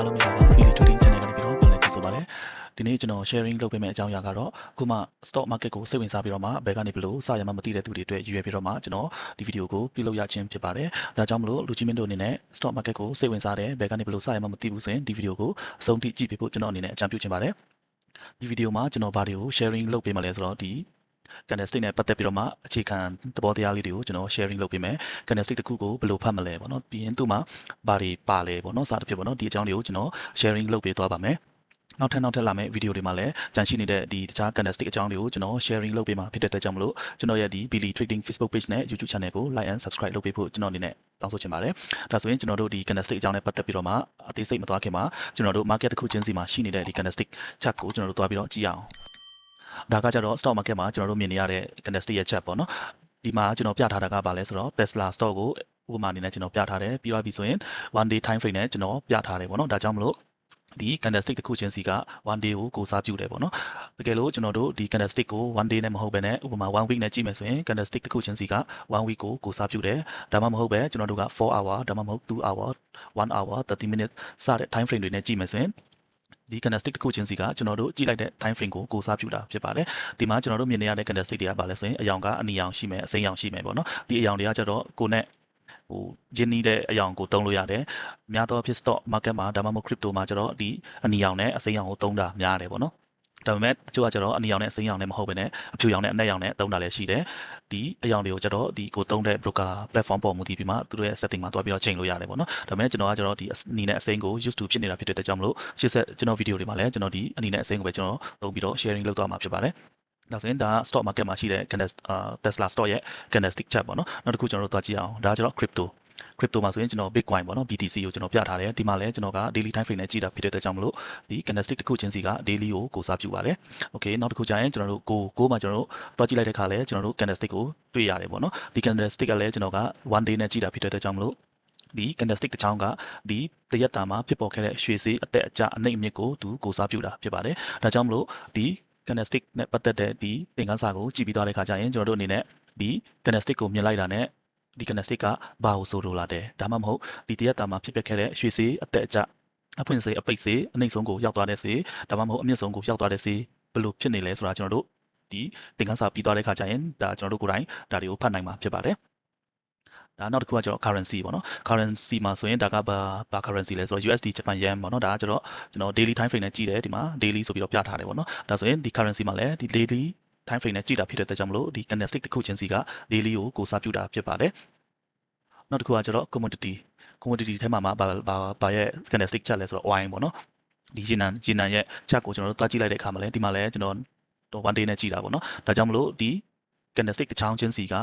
အားလုံးမင်္ဂလာပါ Video Trading Channel ကနေပြီးတော့ပြန်လည်ကြိုဆိုပါရစေ။ဒီနေ့ကျွန်တော် sharing လုပ်ပေးမယ့်အကြောင်းအရာကတော့ခုမှ stock market ကိုစိတ်ဝင်စားပြီးတော့မှဘယ်ကနေဘယ်လိုစရမှမသိတဲ့သူတွေအတွက်ရည်ရွယ်ပြီးတော့မှကျွန်တော်ဒီ video ကိုပြုလုပ်ရခြင်းဖြစ်ပါတယ်။ဒါကြောင့်မလို့လူကြီးမင်းတို့အနေနဲ့ stock market ကိုစိတ်ဝင်စားတယ်ဘယ်ကနေဘယ်လိုစရမှမသိဘူးဆိုရင်ဒီ video ကိုအဆုံးထိကြည့်ပေးဖို့ကျွန်တော်အနေနဲ့အကြံပြုချင်ပါတယ်။ဒီ video မှာကျွန်တော်ဗားတွေကို sharing လုပ်ပေးမှာလဲဆိုတော့ဒီ candlestick နဲ့ပတ်သက်ပြီးတော့မှအခြေခံသဘောတရားလေးတွေကိုကျွန်တော် sharing လုပ်ပေးမယ် candlestick တစ်ခုကိုဘယ်လိုဖတ်မလဲပေါ့နော်ပြီးရင်သူ့မှာဘာတွေပါလဲပေါ့နော်စသဖြင့်ပေါ့နော်ဒီအကြောင်းတွေကိုကျွန်တော် sharing လုပ်ပေးသွားပါမယ်နောက်ထပ်နောက်ထပ်လာမယ့်ဗီဒီယိုတွေမှာလည်းကြန့်ရှိနေတဲ့ဒီတခြား candlestick အကြောင်းတွေကိုကျွန်တော် sharing လုပ်ပေးမှာဖြစ်တဲ့အတွက်ကြောင့်မလို့ကျွန်တော်ရဲ့ဒီ Billy Trading Facebook page နဲ့ YouTube channel ကို like and subscribe လုပ်ပေးဖို့ကျွန်တော်အနေနဲ့တောင်းဆိုချင်ပါတယ်။ဒါဆိုရင်ကျွန်တော်တို့ဒီ candlestick အကြောင်းနဲ့ပတ်သက်ပြီးတော့မှအသေးစိတ်မသွားခင်မှာကျွန်တော်တို့ market တစ်ခုချင်းစီမှာရှိနေတဲ့ဒီ candlestick chart ကိုကျွန်တော်တို့သွားပြီးတော့ကြည့်အောင်။ ဒါကကြတော့ stock market မှာကျွန်တော်တို့မြင်နေရတဲ့ candlestick ရဲ့ chart ပေါ့နော်။ဒီမှာကျွန်တော်ပြထားတာကဘာလဲဆိုတော့ Tesla stock ကိုဥပမာအနေနဲ့ကျွန်တော်ပြထားတယ်ပြီးတော့ပြီဆိုရင် one day time frame နဲ့ကျွန်တော်ပြထားတယ်ပေါ့နော်။ဒါကြောင့်မလို့ဒီ candlestick တစ်ခုချင်းစီက one day ကိုကိုစားပြုတယ်ပေါ့နော်တကယ်လို့ကျွန်တော်တို့ဒီ candlestick ကို one day နဲ့မဟုတ်ဘဲနဲ့ဥပမာ1 week နဲ့ကြည့်မယ်ဆိုရင် candlestick တစ်ခုချင်းစီက1 week ကိုကိုစားပြုတယ်ဒါမှမဟုတ်ပဲကျွန်တော်တို့က4 hour ဒါမှမဟုတ်2 hour 1 hour 30 minute စတဲ့ time frame တွေနဲ့ကြည့်မယ်ဆိုရင် ဒီ candlestick တစ်ခုချင်းစီကကျွန်တော်တို့ကြည့်လိုက်တဲ့ time frame ကိုကိုစားပြုတာဖြစ်ပါတယ်ဒီမှာကျွန်တော်တို့မြင်နေရတဲ့ candlestick တွေကဘာလဲဆိုရင်အယောင်ကအနီရောင်ရှိမယ်အစိမ်းရောင်ရှိမယ်ပေါ့နော်ဒီအယောင်တွေကကျတော့ကိုနဲ့ဟိုရင်းနှီးတဲ့အယောင်ကိုသုံးလို့ရတယ်။များသောအားဖြင့် stock market မှာဒါမှမဟုတ် crypto မှာကျတော့ဒီအနီရောင်နဲ့အစိမ်းရောင်ကိုသုံးတာများတယ်ပေါ့နော်။ ဒါပေမဲ့တချို့ကကျတော့အနီရောင်နဲ့အစိမ်းရောင်နဲ့မဟုတ်ဘဲနဲ့အဖြူရောင်နဲ့အနက်ရောင်နဲ့သုံးတာလည်းရှိတယ်။ဒီအယောင်တွေကိုကျတော့ဒီကိုသုံးတဲ့ broker platform ပေါ်မူတည်ပြီးမှသူတို့ရဲ့ setting မှာတွားပြီးတော့ချိန်လို့ရတယ်ပေါ့နော်။ဒါပေမဲ့ကျွန်တော်ကကျတော့ဒီအနီနဲ့အစိမ်းကို used to ဖြစ်နေတာဖြစ်တဲ့အတွက်ကြောင့်မလို့ရှေ့ဆက်ကျွန်တော်ဗီဒီယိုတွေမှာလည်းကျွန်တော်ဒီအနီနဲ့အစိမ်းကိုပဲကျွန်တော်သုံးပြီးတော့ sharing လုပ်သွားမှာဖြစ်ပါတယ်။ဒါဆိုရင်ဒါ stock market မှာရှိတဲ့ Tesla stock ရဲ့ candlestick chart ပေါ့နော်နောက်တစ်ခုကျွန်တော်တို့သွားကြည့်အောင်ဒါကျတော့ crypto crypto မှာဆိုရင်ကျွန်တော် bitcoin ပေါ့နော် BTC ကိုကျွန်တော်ပြထားတယ်ဒီမှာလည်းကျွန်တော်က daily time frame နဲ့ကြည့်တာဖြစ်တဲ့အတွက်ကြောင့်မလို့ဒီ candlestick တစ်ခုချင်းစီက daily ကိုကိုစားပြုပါတယ် okay နောက်တစ်ခုကျရင်ကျွန်တော်တို့ကိုကိုမှာကျွန်တော်တို့တွားကြည့်လိုက်တဲ့ခါလဲကျွန်တော်တို့ candlestick ကိုတွေ့ရတယ်ပေါ့နော်ဒီ candlestick ကလည်းကျွန်တော်က one day နဲ့ကြည့်တာဖြစ်တဲ့အတွက်ကြောင့်မလို့ဒီ candlestick တစ်ချောင်းကဒီတရက်တာမှာဖြစ်ပေါ်ခဲ့တဲ့ရွှေစေးအသက်အကျအနှိမ့်အမြင့်ကိုသူကိုစားပြုတာဖြစ်ပါတယ်ဒါကြောင့်မလို့ဒီ candlestick နဲ့ပတ်သက်တဲ့ဒီသင်ခန်းစာကိုကြည့်ပြီးသွားတဲ့ခါကျရင်ကျွန်တော်တို့အနေနဲ့ဒီ candlestick ကိုမြင်လိုက်တာနဲ့ ဒီ candlestick ကဘာကိုဆိုလိုလာတယ်ဒါမှမဟုတ်ဒီတရက်တာမှာဖြစ်ပျက်ခဲ့တဲ့ရွှေစေးအသက်အကျအဖွင့်စေးအပိတ်စေးအနှိမ့်ဆုံးကိုရောက်သွားတဲ့စေးဒါမှမဟုတ်အမြင့်ဆုံးကိုရောက်သွားတဲ့စေးဘယ်လိုဖြစ်နေလဲဆိုတာကျွန်တော်တို့ဒီသင်ခန်းစာပြီးသွားတဲ့ခါကျရင်ဒါကျွန်တော်တို့ကိုယ်တိုင်ဒါတွေကိုဖတ်နိုင်မှာဖြစ်ပါတယ်ဒါနောက်တစ်ခုကကျွန်တော် currency ပေါ့နော် currency မှာဆိုရင်ဒါကဘာဘာ currency လဲဆိုတော့ USD Japan Yen ပေါ့နော်ဒါကကျွန်တော်ကျွန်တော် daily time frame နဲ့ကြည့်တယ်ဒီမှာ daily ဆိုပြီးတော့ပြထားတယ်ပေါ့နော်ဒါဆိုရင်ဒီ currency မှာလည်းဒီ daily time frame နဲ့ကြည့်တာဖြစ်တဲ့အတွက်ကြောင့်မလို့ဒီ candlestick တစ်ခုချင်းစီက daily ကိုကိုစားပြုတာဖြစ်ပါတယ်နောက်တစ်ခုကကျတော့ commodity commodity ထဲမှာမှာဘာဘာဘာရဲ့ candlestick chart လဲဆိုတော့ wine ပေါ့နော်ဒီဂျီနန်ဂျီနန်ရဲ့ chart ကိုကျွန်တော်တို့တွားကြည့်လိုက်တဲ့အခါမှာလည်းဒီမှာလည်းကျွန်တော်တော့ one day နဲ့ကြည့်တာပေါ့နော်ဒါကြောင့်မလို့ဒီ candlestick တစ်ချောင်းချင်းစီက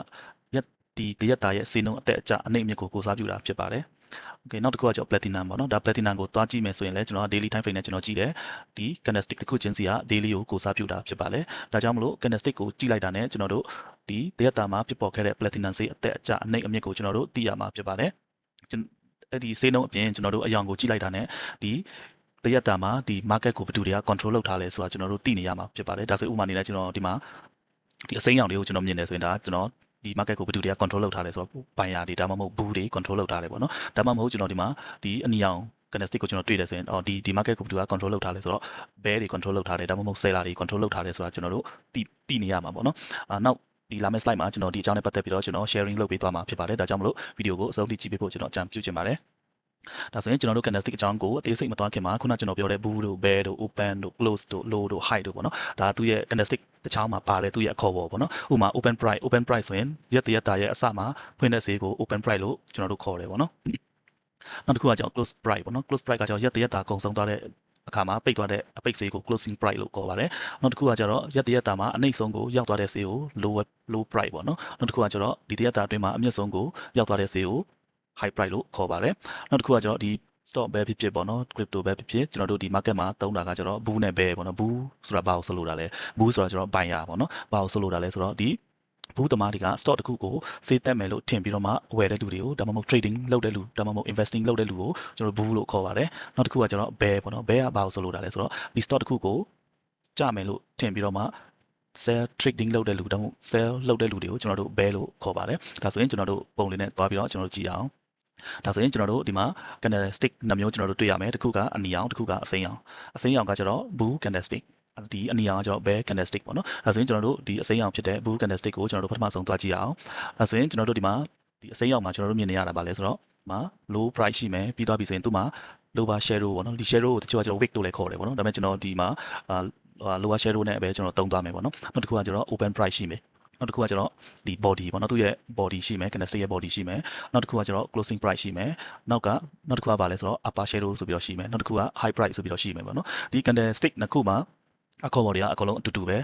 ရက် ဒီတရက်တာရဲ့စေနှုန်းအသက်အကျအနှိမ့်အမြင့်ကိုကိုစားပြုတာဖြစ်ပါတယ်။ Okay နောက်တစ်ခုကကျတော့ platinum ပေါ့နော်ဒါ platinum ကိုတွားကြည့်မယ်ဆိုရင်လည်းကျွန်တော်က daily time frame နဲ့ကျွန်တော်ကြည့်တယ်ဒီ candlestick တစ်ခုချင်းစီက daily ကိုကိုစားပြုတာဖြစ်ပါတယ်။ဒါကြောင့်မလို့ candlestick ကိုကြည့်လိုက်တာနဲ့ကျွန်တော်တို့ဒီတရက်တာမှာဖြစ်ပေါ်ခဲ့တဲ့ platinum ဈေးအသက်အကျအနှိမ့်အမြင့်ကိုကျွန်တော်တို့သိရမှာဖြစ်ပါတယ်။အဲ့ဒီဈေးနှုန်းအပြင်ကျွန်တော်တို့အယောင်ကိုကြည့်လိုက်တာနဲ့ဒီတရက်တာမှာဒီ market ကိုဘယ်သူတွေက control လုပ်ထားလဲဆိုတာကျွန်တော်တို့သိနေရမှာဖြစ်ပါတယ်။ဒါဆိုဥပမာအနေနဲ့ကျွန်တော်ဒီမှာဒီအစိမ်းရောင်လေးကိုကျွန်တော်မြင်နေဆိုရင်ဒါကျွန်တော် ဒီ market ကိုဘယ်သူတွေက control လုပ်ထားလဲဆိုတော့ဘိုင်ယာတွေဒါမှမဟုတ် bull တွေ control လုပ်ထားတယ်ပေါ့နော်ဒါမှမဟုတ်ကျွန်တော်ဒီမှာဒီအနီရောင် candlestick ကိုကျွန်တော်တွေ့တယ်ဆိုရင်အော်ဒီဒီ market ကိုဘယ်သူက control လုပ်ထားလဲဆိုတော့ bear တွေ control လုပ်ထားတယ်ဒါမှမဟုတ် seller တွေ control လုပ်ထားတယ်ဆိုတာကျွန်တော်တို့သိသိနေရမှာပေါ့နော်အာနောက်ဒီလာမယ့် slide မှာကျွန်တော်ဒီအကြောင်းနဲ့ပတ်သက်ပြီးတော့ကျွန်တော် sharing လုပ်ပေးသွားမှာဖြစ်ပါတယ်ဒါကြောင့်မလို့ဗီဒီယိုကိုအဆုံးထိကြည့်ပေးဖို့ကျွန်တော်အကြံပြုချင်ပါတယ် ဒါဆိုရင်ကျွန်တော်တို့ candlestick အကြောင်းကိုအသေးစိတ်မသွားခင်မှာခုနကျွန်တော်ပြောတဲ့ bull တို့ bear တို့ open တို့ close တို့ low တို့ high တို့ပေါ့နော်ဒါသူရဲ့ candlestick တစ်ချောင်းမှာပါတယ်သူရဲ့အခေါ်ပေါ်ပေါ့နော်ဥပမာ open price open price ဆိုရင်ရက်တရက်တာရဲ့အစမှာဖွင့်တဲ့ဈေးကို open price လို့ကျွန်တော်တို့ခေါ်တယ်ပေါ့နော်နောက်တစ်ခုကကျွန်တော် close price ပေါ့နော် close price ကကျွန်တော်ရက်တရက်တာကုန်ဆုံးသွားတဲ့အခါမှာပိတ်သွားတဲ့အပိတ်ဈေးကို closing price လို့ခေါ်ပါတယ်။နောက်တစ်ခုကကျတော့ရက်တရက်တာမှာအနှိမ့်ဆုံးကိုရောက်သွားတဲ့ဈေးကို low low price ပေါ့နော်။နောက်တစ်ခုကကျတော့ဒီတရက်တာအတွင်းမှာအမြင့်ဆုံးကိုရောက်သွားတဲ့ဈေးကို high price လို့ခေါ်ပါတယ်။နောက်တစ်ခုကကျတော့ဒီ stock ပဲဖြစ်ဖြစ်ပေါ့နော် crypto ပဲဖြစ်ဖြစ်ကျွန်တော်တို့ဒီ market မှာသုံးတာကကျတော့ bull နဲ့ bear ပေါ့နော် bull ဆိုတာဘာကိုဆိုလိုတာလဲ bull ဆိုတာကျတော့ buyer ပေါ့နော်ဘာကိုဆိုလိုတာလဲဆိုတော့ဒီဘူးသမားတွေက stock တစ်ခုကိုစေးတက်မယ်လို့ထင်ပြီးတော့မှဝယ်တဲ့လူတွေကိုဒါမှမဟုတ် trading လုပ်တဲ့လူဒါမှမဟုတ် investing လုပ်တဲ့လူကိုကျွန်တော် bull လို့ခေါ်ပါတယ်နောက်တစ်ခုကကျွန်တော် bear ပေါ့နော် bear ကဘာကိုဆိုလိုတာလဲဆိုတော့ဒီ stock တစ်ခုကိုကြမယ်လို့ထင်ပြီးတော့မှ sell trading လုပ်တဲ့လူဒါမှမဟုတ် sell လုပ်တဲ့လူတွေကိုကျွန်တော်တို့ bear လို့ခေါ်ပါတယ်ဒါဆိုရင်ကျွန်တော်တို့ပုံလေးနဲ့တွားပြီးတော့ကျွန်တော်တို့ကြည့်အောင် ဒါဆိုရင်ကျွန်တော်တို့ဒီမှာ candlestick နှစ်မျိုးကျွန်တော်တို့တွေ့ရမယ်တစ်ခုကအနီရောင်တစ်ခုကအစိမ်းရောင်အစိမ်းရောင်ကကျတော့ blue candlestick ဒီအနီရောင်ကကျွန်တော် bear candlestick ပေါ့နော်ဒါဆိုရင်ကျွန်တော်တို့ဒီအစိမ်းရောင်ဖြစ်တဲ့ bull candlestick ကိုကျွန်တော်တို့ပထမဆုံးသွားကြည့်ရအောင်ဒါဆိုရင်ကျွန်တော်တို့ဒီမှာဒီအစိမ်းရောင်မှာကျွန်တော်တို့မြင်နေရတာပါလဲဆိုတော့ဒီမှာ low price ရှိမယ်ပြီးသွားပြီဆိုရင်သူ့မှာ lower shadow ပေါ့နော်ဒီ shadow ကိုတချို့ကကျွန်တော် wick လို့လည်းခေါ်တယ်ပေါ့နော်ဒါပေမဲ့ကျွန်တော်ဒီမှာအာ lower shadow နဲ့ပဲကျွန်တော်သုံးသွားမယ်ပေါ့နော်နောက်တစ်ခုကကျွန်တော် open price ရှိမယ် နောက်တစ်ခုကကျွန်တော်ဒီ body ပေါ့နော်သူ့ရဲ့ body ရှိမယ် candlestick ရဲ့ body ရှိမယ်နောက်တစ်ခုကကျွန်တော် closing price ရှိမယ်နောက်ကနောက်တစ်ခုကဘာလဲဆိုတော့ upper shadow ဆိုပြီးတော့ရှိမယ်နောက်တစ်ခုက high price ဆိုပြီးတော့ရှိမယ်ပေါ့နော်ဒီ candlestick နှစ်ခုမှာအခေါ်ပေါ်တွေကအကုန်လုံးအတူတူပဲ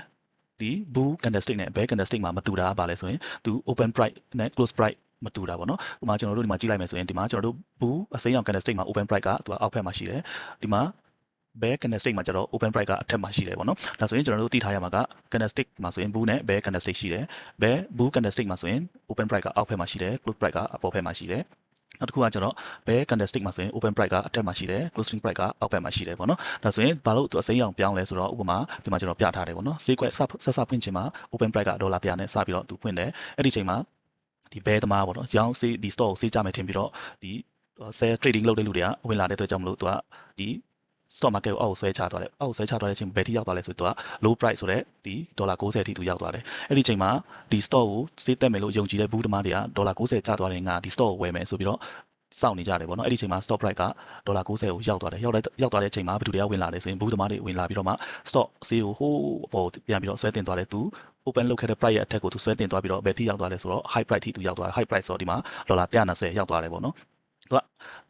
ဒီ bull candlestick နဲ့ bear candlestick မှာမတူတာကဘာလဲဆိုရင်သူ open price နဲ့ close price မတူတာပေါ့နော်ဒီမှာကျွန်တော်တို့ဒီမှာကြည့်လိုက်မယ်ဆိုရင်ဒီမှာကျွန်တော်တို့ bull အစိမ်းရောင် candlestick မှာ open price ကသူကအောက်ဘက်မှာရှိတယ်ဒီမှာ bear candlestick မှာကျတော့ open price ကအထက်မှာရှိတယ်ပေါ့နော်ဒါဆိုရင်ကျွန်တော်တို့သိထားရမှာက candlestick မှာဆိုရင် bull နဲ့ bear candlestick ရှိတယ် bear bull candlestick မှာဆိုရင် open price ကအောက်ဘက်မှာရှိတယ် close price ကအပေါ်ဘက်မှာရှိတယ်နောက်တစ်ခုကကျတော့ bear candlestick မှာဆိုရင် open price ကအထက်မှာရှိတယ် closing price ကအောက်ဘက်မှာရှိတယ်ပေါ့နော်ဒါဆိုရင်ဘာလို့သူအစိမ်းရောင်ပြောင်းလဲဆိုတော့ဥပမာဒီမှာကျွန်တော်ပြထားတယ်ပေါ့နော်ဈေးကွက်ဆက်ဆက်ဆက်ဖွင့်ချင်မှာ open price ကဒေါ်လာ100နဲ့စပြီးတော့သူဖွင့်တယ်အဲ့ဒီချိန်မှာဒီ bear သမားပေါ့နော်ရောင်းစေးဒီ store ကိုစေးကြမယ်ထင်ပြီးတော့ဒီ sell trading လုပ်တဲ့လူတွေကဝင်လာတဲ့အတွက်ကြောင့်မလို့သူကဒီ stock market ကိုအောက်ကိုဆွဲချသွားတယ်အောက်ကိုဆွဲချသွားတဲ့အချိန်ဘယ်ထိရောက်သွားလဲဆိုတော့ low price ဆိုတဲ့ဒီဒေါ်လာ90အထိသူရောက်သွားတယ်အဲ့ဒီချိန်မှာဒီ stock ကိုစေးတက်မယ်လို့ယုံကြည်တဲ့ဘူးသမားတွေကဒေါ်လာ90ကျသွားတယ်ငါဒီ stock ကိုဝယ်မယ်ဆိုပြီးတော့စောင့်နေကြတယ်ပေါ့နော်အဲ့ဒီချိန်မှာ stop price ကဒေါ်လာ90ကိုရောက်သွားတယ်ရောက်တဲ့ရောက်သွားတဲ့အချိန်မှာဘယ်သူတွေကဝင်လာလဲဆိုရင်ဘူးသမားတွေဝင်လာပြီးတော့မှ stock ဈေးကိုဟိုးအပေါ်ပြန်ပြီးတော့ဆွဲတင်သွားတယ်သူ open လုပ်ခဲ့တဲ့ price ရဲ့အထက်ကိုသူဆွဲတင်သွားပြီးတော့ဘယ်ထိရောက်သွားလဲဆိုတော့ high price ထိသူရောက်သွားတယ် high price ဆိုတော့ဒီမှာဒေါ်လာ120ရောက်သွားတယ်ပေါ့နော် သူက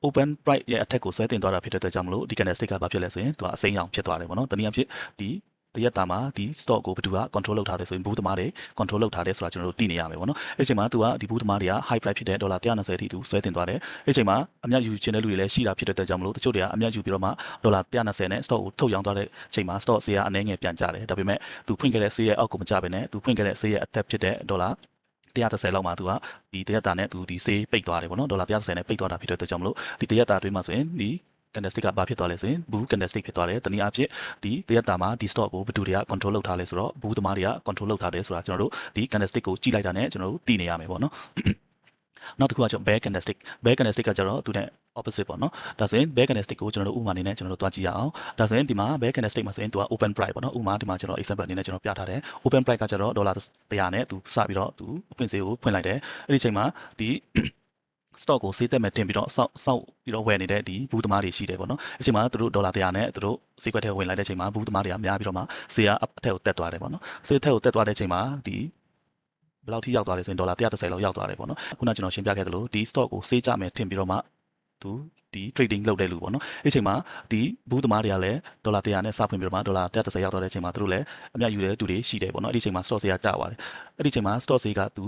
open price ရဲ့အထက်ကိုဆွဲတင်သွားတာဖြစ်တဲ့အတွက်ကြောင့်မလို့ဒီ candlestick ကဘာဖြစ်လဲဆိုရင်သူကအစိမ်းရောင်ဖြစ်သွားတယ်ပေါ့နော်တနည်းအားဖြင့်ဒီတရက်တာမှာဒီ stock ကိုဘယ်သူက control လုပ်ထားတယ်ဆိုရင်ဘူးသမားတွေ control လုပ်ထားတယ်ဆိုတာကျွန်တော်တို့သိနေရမယ်ပေါ့နော်အဲ့ဒီချိန်မှာသူကဒီဘူးသမားတွေက high price ဖြစ်တဲ့ဒေါ်လာ120အထိသူဆွဲတင်သွားတယ်အဲ့ဒီချိန်မှာအမြတ်ယူခြင်းတဲ့လူတွေလည်းရှိတာဖြစ်တဲ့အတွက်ကြောင့်မလို့တချို့တွေကအမြတ်ယူပြီးတော့မှဒေါ်လာ120နဲ့ stock ကိုထုတ်ရောင်းသွားတဲ့ချိန်မှာ stock ဈေးကအနည်းငယ်ပြန်ကျတယ်ဒါပေမဲ့သူဖွင့်ခဲ့တဲ့ဈေးရဲ့အောက်ကိုမကျဘဲနဲ့သူဖွင့်ခဲ့တဲ့ဈေးရဲ့အထက်ဖြစ်တဲ့ဒေါ်လာ 130လောက်မှာသူကဒီတရက်တာနဲ့သူဒီဆေးပိတ်သွားတယ်ပေါ့နော်ဒေါ်လာ130နဲ့ပိတ်သွားတာဖြစ်တဲ့အတွက်ကြောင့်မလို့ဒီတရက်တာအတွင်းမှာဆိုရင်ဒီ candlestick ကဘာဖြစ်သွားလဲဆိုရင် blue candlestick ဖြစ်သွားတယ်တနည်းအားဖြင့်ဒီတရက်တာမှာဒီ stock ကိုဘယ်သူတွေက control လုပ်ထားလဲဆိုတော့ blue သမားတွေက control လုပ်ထားတယ်ဆိုတာကျွန်တော်တို့ဒီ candlestick ကိုကြည့်လိုက်တာနဲ့ကျွန်တော်တို့သိနေရမယ်ပေါ့နော် နောက်တစ်ခုကကျွန်တော် bear candlestick bear candlestick ကကျတော့သူနဲ့ opposite ပေါ့နော်ဒါဆိုရင် bear candlestick ကိုကျွန်တော်တို့ဥပမာအနေနဲ့ကျွန်တော်တို့တွားကြည့်ရအောင်ဒါဆိုရင်ဒီမှာ bear candlestick မှာဆိုရင်သူက open price ပေါ့နော်ဥပမာဒီမှာကျွန်တော် example အနေနဲ့ကျွန်တော်ပြထားတယ် open price ကကျတော့ဒေါ်လာ100နဲ့သူစပြီးတော့သူဖွင့်ဈေးကိုဖွင့်လိုက်တယ်အဲ့ဒီချိန်မှာဒီ stock ကိုစေးတက်မဲ့တင်ပြီးတော့စောက်စောက်ပြီးတော့ဝယ်နေတဲ့ဒီဘူးသမားတွေရှိတယ်ပေါ့နော်အချိန်မှာသူတို့ဒေါ်လာ100နဲ့သူတို့ဈေးကွက်ထဲဝင်လိုက်တဲ့အချိန်မှာဘူးသမားတွေကများပြီးတော့မှဈေးကအထက်ကိုတက်သွားတယ်ပေါ့နော်ဈေးထက်ကိုတက်သွားတဲ့အချိန်မှာဒီ ဘယ်လောက်ထိရောက်သွားလဲဆိုရင်ဒေါ်လာ130လောက်ရောက်သွားတယ်ပေါ့နော်ခုနကျွန်တော်ရှင်းပြခဲ့သလိုဒီ stock ကိုစေးကြမယ်ထင်ပြီးတော့မှသူဒီ trading လုပ်တဲ့လူပေါ့နော်အဲ့ဒီချိန်မှာဒီဘူးသမားတွေကလည်းဒေါ်လာ100နဲ့စဖွင့်ပြီးတော့မှဒေါ်လာ130ရောက်သွားတဲ့အချိန်မှာသူတို့လည်းအမြတ်ယူတဲ့သူတွေရှိတယ်ပေါ့နော်အဲ့ဒီချိန်မှာ stock ဈေးကကျသွားတယ်အဲ့ဒီချိန်မှာ stock ဈေးကသူ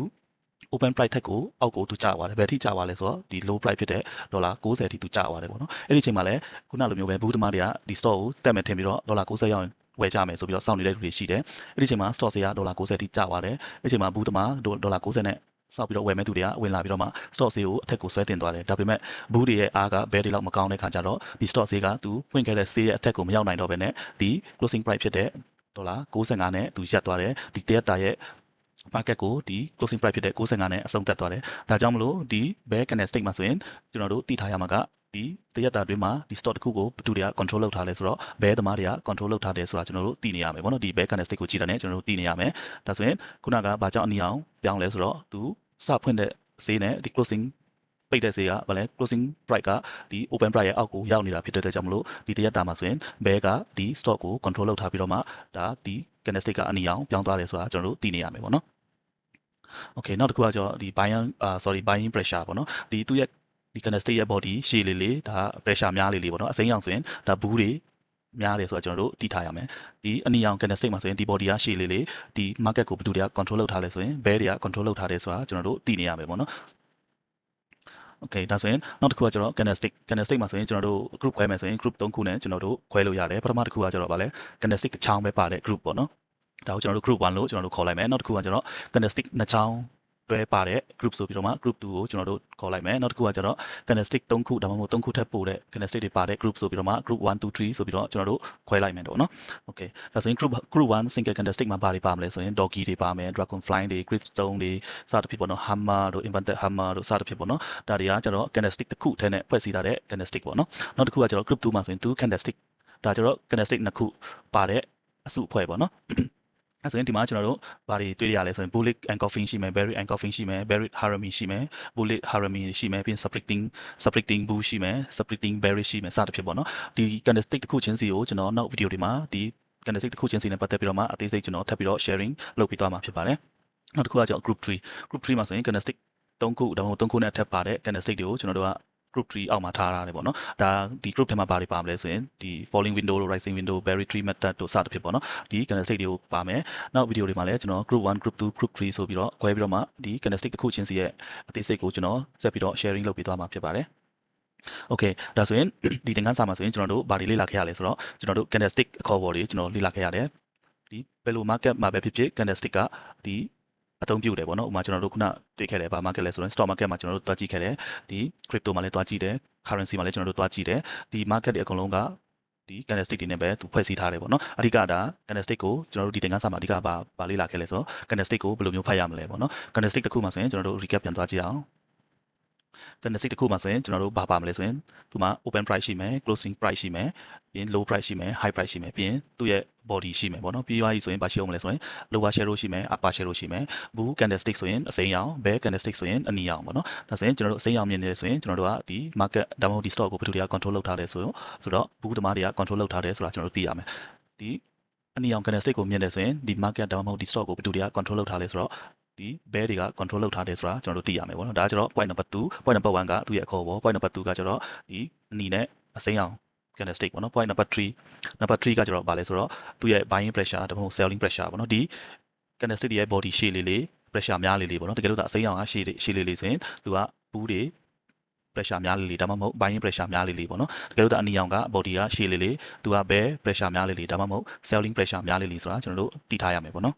open price ထက်ကိုအောက်ကိုသူကျသွားတယ်ဘယ်ထိကျသွားလဲဆိုတော့ဒီ low price ဖြစ်တဲ့ဒေါ်လာ90အထိသူကျသွားတယ်ပေါ့နော်အဲ့ဒီချိန်မှာလည်းခုနလိုမျိုးပဲဘူးသမားတွေကဒီ store ကိုတက်မယ်ထင်ပြီးတော့ဒေါ်လာ90ရောက်ရင် ဝယ်ကြမယ်ဆိုပြီးတော့စောင့်နေတဲ့လူတွေရှိတယ်အဲ့ဒီချိန်မှာ store ဈေးကဒေါ်လာ90အထိကျသွားတယ်အဲ့ဒီချိန်မှာဘူးသမားဒေါ်လာ90နဲ့စောက်ပြီးတော့ဝယ်မဲ့သူတွေကဝင်လာပြီးတော့မှ stock ဈေးကိုအထက်ကိုဆွဲတင်သွားတယ်ဒါပေမဲ့ဘူးတွေရဲ့အားကဘယ်ဒီလောက်မကောင်းတဲ့ခါကျတော့ဒီ stock ဈေးကသူဖွင့်ခဲ့တဲ့ဈေးရဲ့အထက်ကိုမရောက်နိုင်တော့ဘဲနဲ့ဒီ closing price ဖြစ်တဲ့ဒေါ်လာ65နဲ့သူရပ်သွားတယ်ဒီတရက်တာရဲ့ market ကိုဒီ closing price ဖြစ်တဲ့65နဲ့အဆုံးသတ်သွားတယ်။ဒါကြောင့်မလို့ဒီ bear candlestick မှာဆိုရင်ကျွန်တော်တို့တည်ထားရမှာက ဒီတရက်တာအတွင်းမှာဒီ stock တစ်ခုကိုဘယ်သူတွေက control လုပ်ထားလဲဆိုတော့ bear သမားတွေက control လုပ်ထားတယ်ဆိုတာကျွန်တော်တို့သိနေရမယ်ပေါ့နော်ဒီ bear candlestick ကိုကြည့်တာနဲ့ကျွန်တော်တို့သိနေရမယ်။ဒါဆိုရင်ခုနကဘာကြောင့်အနီအောင်ပြောင်းလဲဆိုတော့သူစဖွင့်တဲ့ဈေးနဲ့ဒီ closing ပိတ်တဲ့ဈေးကဗလဲ closing price ကဒီ open price ရဲ့အောက်ကိုရောက်နေတာဖြစ်တဲ့အတွက်ကြောင့်မလို့ဒီတရက်တာမှာဆိုရင် bear ကဒီ stock ကို control လုပ်ထားပြီးတော့မှဒါဒီ candlestick ကအနီအောင်ပြောင်းသွားတယ်ဆိုတာကျွန်တော်တို့သိနေရမယ်ပေါ့နော် okay နောက်တစ်ခုကကျတော့ဒီ buying အာ sorry buying pressure ပေါ့နော်ဒီသူ့ရဲ့ ဒီ candlestick ရဲ့ body ရှည်လေးလေးဒါ pressure များလေးလေးပေါ့နော်အစိမ်းရောင်ဆိုရင်ဒါဘူးတွေများတယ်ဆိုတာကျွန်တော်တို့သိထားရမယ်ဒီအနီရောင် candlestick မှာဆိုရင်ဒီ body ကရှည်လေးလေးဒီ market ကိုဘယ်သူတွေက control လုပ်ထားလဲဆိုရင် bear တွေက control လုပ်ထားတယ်ဆိုတာကျွန်တော်တို့သိနေရမယ်ပေါ့နော် okay ဒါဆိုရင်နောက်တစ်ခုကကျတော့ candlestick candlestick မှာဆိုရင်ကျွန်တော်တို့ group ခွဲမယ်ဆိုရင် group 3ခုနဲ့ကျွန်တော်တို့ခွဲလို့ရတယ်ပထမတစ်ခုကကျတော့ဗာလဲ candlestick တစ်ချောင်းပဲပါတဲ့ group ပေါ့နော်ဒါကိုကျွန်တော်တို့ group 1လို့ကျွန်တော်တို့ခေါ်လိုက်မယ်နောက်တစ်ခုကကျတော့ candlestick နှစ်ချောင်း တွဲပါတဲ့ group ဆိုပြီးတော့မှ group 2ကိုကျွန်တော်တို့ခေါ်လိုက်မယ်နောက်တစ်ခုကကျတော့ candlestick 3ခုဒါမှမဟုတ်3ခုထပ်ပို့တဲ့ candlestick တွေပါတဲ့ group ဆိုပြီးတော့မှ group 1 2 3ဆိုပြီးတော့ကျွန်တော်တို့ခွဲလိုက်မယ်တော့နော် okay ဒါဆိုရင် group group 1 single candlestick မှာပါတွေပါမလဲဆိုရင် doggy တွေပါမယ် dragon fly တွေ gridstone တွေစသဖြင့်ပေါ့နော် hammer တို့ inverted hammer တို့စသဖြင့်ပေါ့နော်ဒါတွေကကျတော့ candlestick တစ်ခုထဲနဲ့ဖွဲ့စည်းထားတဲ့ candlestick ပေါ့နော်နောက်တစ်ခုကကျတော့ group 2မှာဆိုရင်2 candlestick ဒါကျတော့ candlestick နှစ်ခုပါတဲ့အစုအဖွဲ့ပေါ့နော် အဲဆိုရင်ဒီမှာကျွန်တော်တို့ဘာတွေတွေ့ရလဲဆိုရင် bullet engulfing ရှိမယ် berry engulfing ရှိမယ် berry harami ရှိမယ် bullet harami ရှိမယ်ပြီးရင် splitting splitting bull ရှိမယ် splitting berry ရှိမယ်စသဖြင့်ပေါ့နော်ဒီ candlestick တစ်ခုချင်းစီကိုကျွန်တော်နောက်ဗီဒီယိုတွေမှာဒီ candlestick တစ်ခုချင်းစီနဲ့ပတ်သက်ပြီးတော့မှအသေးစိတ်ကျွန်တော်ထပ်ပြီးတော့ sharing လုပ်ပြီးသွားမှာဖြစ်ပါတယ်နောက်တစ်ခုကကျွန်တော် group 3 group 3မှာဆိုရင် candlestick 3ခုဒါမှမဟုတ်3ခုနဲ့အထက်ပါတဲ့ candlestick တွေကိုကျွန်တော်တို့က group 3အောက်မှာထားရတယ်ပေါ့နော်ဒါဒီ group ထဲမှာဘာတွေပါမလဲဆိုရင်ဒီ falling window တို့ rising window berry tree method တို့စသဖြင့်ပေါ့နော်ဒီ candlestick တွေကိုပါမယ်နောက်ဗီဒီယိုတွေမှာလည်းကျွန်တော် group 1 group 2 group 3ဆိုပြီးတော့ခွဲပြီးတော့မှဒီ candlestick တစ်ခုချင်းစီရဲ့အသေးစိတ်ကိုကျွန်တော်ဆက်ပြီးတော့ sharing လုပ်ပေးသွားမှာဖြစ်ပါတယ်โอเคဒါဆိုရင်ဒီသင်ခန်းစာမှာဆိုရင်ကျွန်တော်တို့ဘာတွေလေ့လာခဲ့ရလဲဆိုတော့ကျွန်တော်တို့ candlestick အခေါ်အဝေါ်တွေကျွန်တော်လေ့လာခဲ့ရတယ်ဒီဘယ်လို market မှာပဲဖြစ်ဖြစ် candlestick ကဒီ အသုံးပြုတယ်ပေါ့နော်ဥပမာကျွန်တော်တို့ခုနတွေ့ခဲ့တယ်ဗာ market လဲဆိုရင် stock market မှာကျွန်တော်တို့တွားကြည့်ခဲ့တယ်ဒီ crypto မှာလည်းတွားကြည့်တယ် currency မှာလည်းကျွန်တော်တို့တွားကြည့်တယ်ဒီ market တွေအကုန်လုံးကဒီ candlestick တွေနဲ့ပဲသူဖွဲ့စည်းထားတယ်ပေါ့နော်အဓိကဒါ candlestick ကိုကျွန်တော်တို့ဒီသင်ခန်းစာမှာအဓိကဘာဘာလေ့လာခဲ့လဲဆိုတော့ candlestick ကိုဘယ်လိုမျိုးဖတ်ရမလဲပေါ့နော် candlestick တစ်ခုမှာဆိုရင်ကျွန်တော်တို့ recap ပြန်သွားကြည့်အောင် candlestick တစ်ခုမှာဆိုရင်ကျွန်တော်တို့ဘာပါမလဲဆိုရင်ဒီမှာ open price ရှိမယ် closing price ရှိမယ်ပြီးရင် low price ရှိမယ် high price ရှိမယ်ပြီးရင်သူ့ရဲ့ body ရှိမယ်ပေါ့နော်ပြီးသွားပြီဆိုရင်ဘာရှိအောင်မလဲဆိုရင် lower share ရှိမယ် upper share ရှိမယ် blue candlestick ဆိုရင်အစိမ်းရောင် bear candlestick ဆိုရင်အနီရောင်ပေါ့နော်ဒါဆိုရင်ကျွန်တော်တို့အစိမ်းရောင်မြင်နေဆိုရင်ကျွန်တော်တို့ကဒီ market ဒါမှမဟုတ်ဒီ stock ကိုဘယ်သူတွေက control လုပ်ထားလဲဆိုတော့ဆိုတော့ blue သမားတွေက control လုပ်ထားတယ်ဆိုတာကျွန်တော်တို့သိရမယ်ဒီအနီရောင် candlestick ကိုမြင်တယ်ဆိုရင်ဒီ market ဒါမှမဟုတ်ဒီ stock ကိုဘယ်သူတွေက control လုပ်ထားလဲဆိုတော့ ဒီ bear တွေက control လုပ်ထားတယ်ဆိုတာကျွန်တော်တို့သိရမယ်ပေါ့နော်ဒါကကျတော့ point number 2 point number 1ကသူ့ရဲ့အခေါ်ပေါ့ point number 2ကကျတော့ဒီအနီနဲ့အစိမ်းရောင် candlestick ပေါ့နော် point number 3 number 3ကကျတော့ဗာလဲဆိုတော့သူ့ရဲ့ buying pressure ဒါမှမဟုတ် selling pressure ပေါ့နော်ဒီ candlestick ရဲ့ body ရှည်လေးလေး pressure များလေးလေးပေါ့နော်တကယ်လို့ဒါအစိမ်းရောင်ကရှည်ရှည်လေးလေးဆိုရင်သူကဘူးတွေ pressure များလေးလေးဒါမှမဟုတ် buying pressure များလေးလေးပေါ့နော်တကယ်လို့ဒါအနီရောင်က body ကရှည်လေးလေးသူက bear pressure များလေးလေးဒါမှမဟုတ် selling pressure များလေးလေးဆိုတာကျွန်တော်တို့တည်ထားရမယ်ပေါ့နော်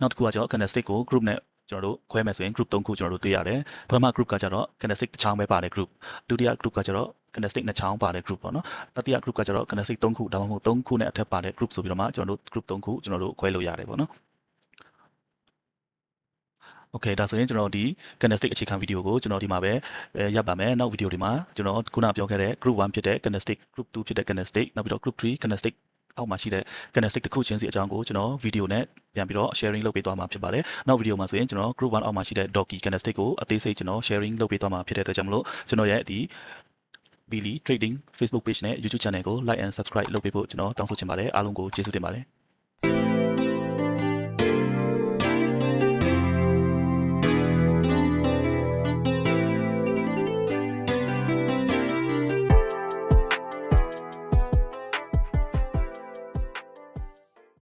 နောက်တစ်ခုကကျတော့ candlestick ကို group နဲ့ကျွန်တော်တို့ခွဲမယ်ဆိုရင် group 3ခုကျွန်တော်တို့တွေ့ရတယ်ပထမ group ကကျတော့ candlestick တစ်ချောင်းပဲပါတဲ့ group ဒုတိယ group ကကျတော့ candlestick နှစ်ချောင်းပါတဲ့ group ပေါ့နော်တတိယ group ကကျတော့ candlestick 3ခုဒါမှမဟုတ်3ခုနဲ့အထက်ပါတဲ့ group ဆိုပြီးတော့မှကျွန်တော်တို့ group 3ခုကျွန်တော်တို့ခွဲလို့ရတယ်ပေါ့နော် Okay ဒါဆိုရင်ကျွန်တော်ဒီ candlestick အခြေခံဗီဒီယိုကိုကျွန်တော်ဒီမှာပဲရပ်ပါမယ်နောက်ဗီဒီယိုဒီမှာကျွန်တော်ခုနပြောခဲ့တဲ့ group 1ဖြစ်တဲ့ candlestick group 2ဖြစ်တဲ့ candlestick နောက်ပြီးတော့ group 3 candlestick အောက်မှာရှိတဲ့ candlestick တစ်ခုချင်းစီအကြောင်းကိုကျွန်တော်ဗီဒီယိုနဲ့ပြန်ပြီးတော့ sharing လုပ်ပေးသွားမှာဖြစ်ပါတယ်နောက်ဗီဒီယိုမှာဆိုရင်ကျွန်တော် group 1အောက်မှာရှိတဲ့ donkey candlestick ကိုအသေးစိတ်ကျွန်တော် sharing လုပ်ပေးသွားမှာဖြစ်တဲ့အတွက်ကြောင့်မလို့ကျွန်တော်ရဲ့ဒီ Billy Trading Facebook page နဲ့ YouTube channel ကို like and subscribe လုပ်ပေးဖို့ကျွန်တော်တောင်းဆိုချင်ပါတယ်အားလုံးကိုကျေးဇူးတင်ပါတယ်